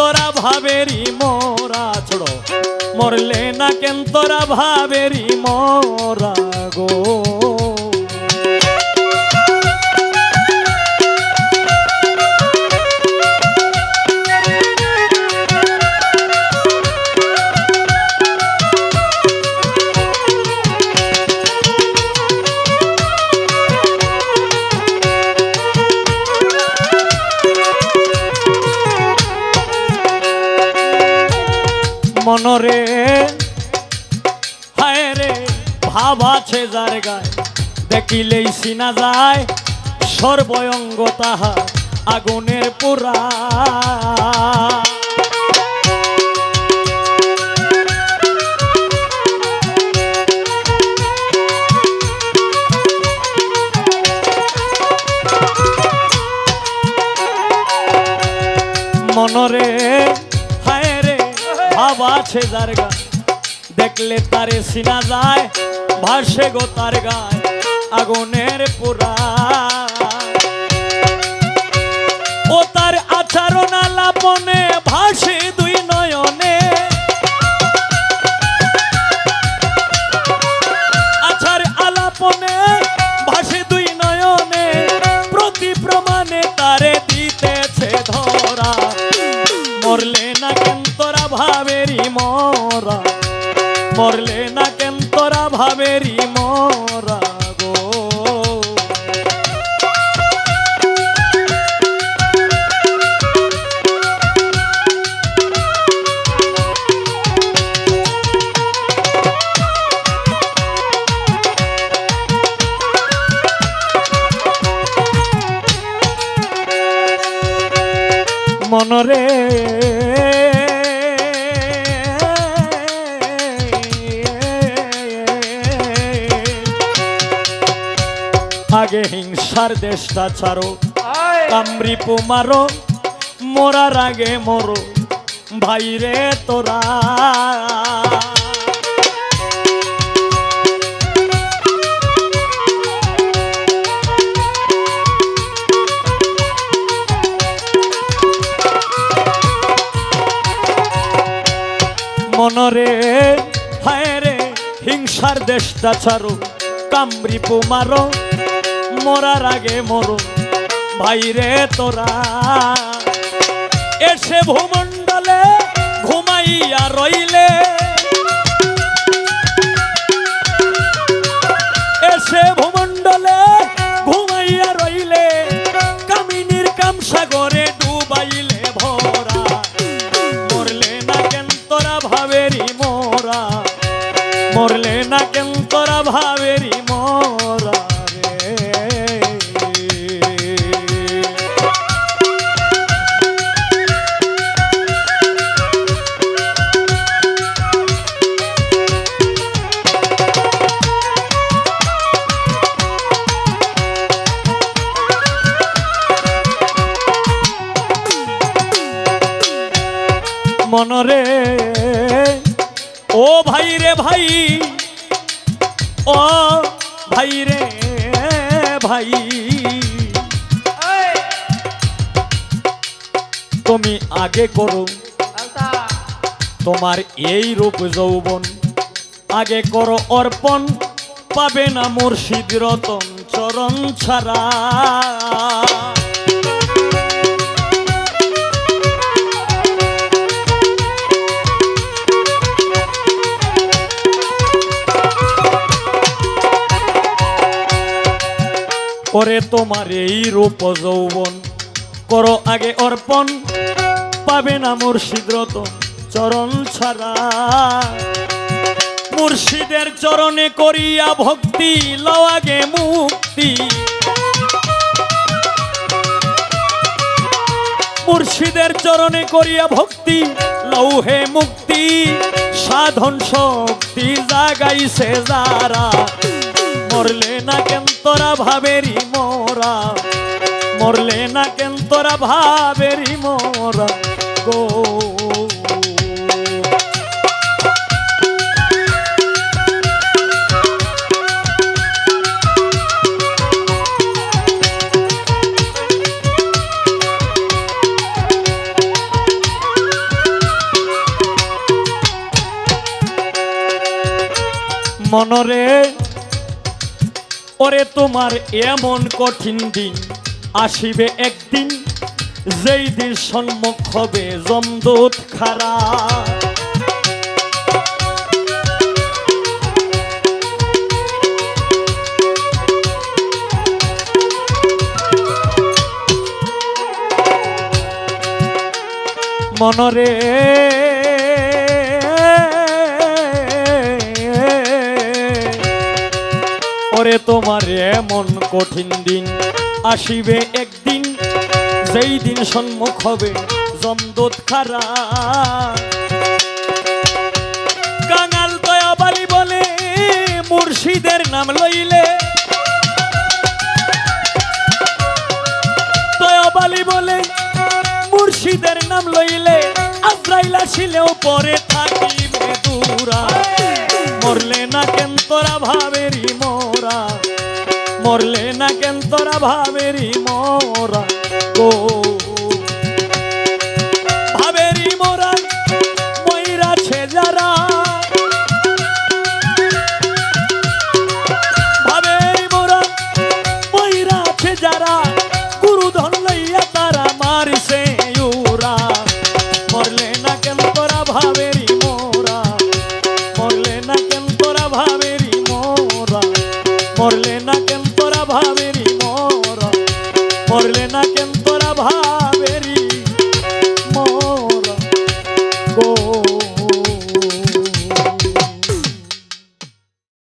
তোরা ভাবেরি মোরা ছোড়। মরলে না কেন তোরা ভাবেরি মোরা গো। মনরে। হায় রে, ভাব আছে যার গায়, দেখিলেই চিনা যায় সর্বয়ঙ্গ তাহা আগুনের পোড়া। মনরে আছে যার গায়। দেখলে তারে সিনা যায় ভাসে গো তার গায়। আগুনের পোড়া তোরা ভাবেরি আগে হিংসার দেশটা ছাড়ো। কামরি মারো মরার আগে মরো ভাইরে তোরা। মনরে হায় রে হিংসার দেশটা ছাড়ো। কামরি মারো মরার আগে মরো। ভাইরে তোরা এসে ভূমণ্ডলে ঘুমাইয়া রইলে। মনরে ও ভাই রে ভাই, ও ভাই রে ভাই। তুমি আগে করো। তোমার এই রূপ যৌবন আগে করো অর্পণ, পাবে না মুর্শিদ রতন চরণ ছাড়া। করে তোমার এই রূপ যৌবন। করো আগে অর্পণ, পাবে না মুর্শিদ রতন চরণ ছাড়া। মুর্শিদের চরণে করিয়া ভক্তি, লও আগে মুক্তি। মুর্শিদের চরণে করিয়া ভক্তি লৌহে মুক্তি। সাধন শক্তি জাগাইছে যারা। মরলে না কেন তোরা ভাবেরি মোরা? মরলে না কেন তোরা ভাবেরি মোরা গো? মনরে ওরে তোমার এমন কঠিন দিন আসিবে একদিন যেই দিন সম্মুখ হবে জমদূত খারা। মনরে ওরে তোমার এমন কঠিন দিন আসিবে একদিন, যেই দিন সম্মুখ হবে জমদূত খারা। কাঙাল দয়াবালি বলে, মুর্শিদের নাম লইলে। দয়াবালি বলে, মুর্শিদের নাম লইলে। আজরাইল আসিলেও পরে থাকিবে দূরা। মরলে না কেন তোরা ভাবেরি মোরা? মরলে না কেন তোরা ভাবেরি মোরা? গো মরলে না কেন তোরা ভাবেরি মর? পড়লে না কেন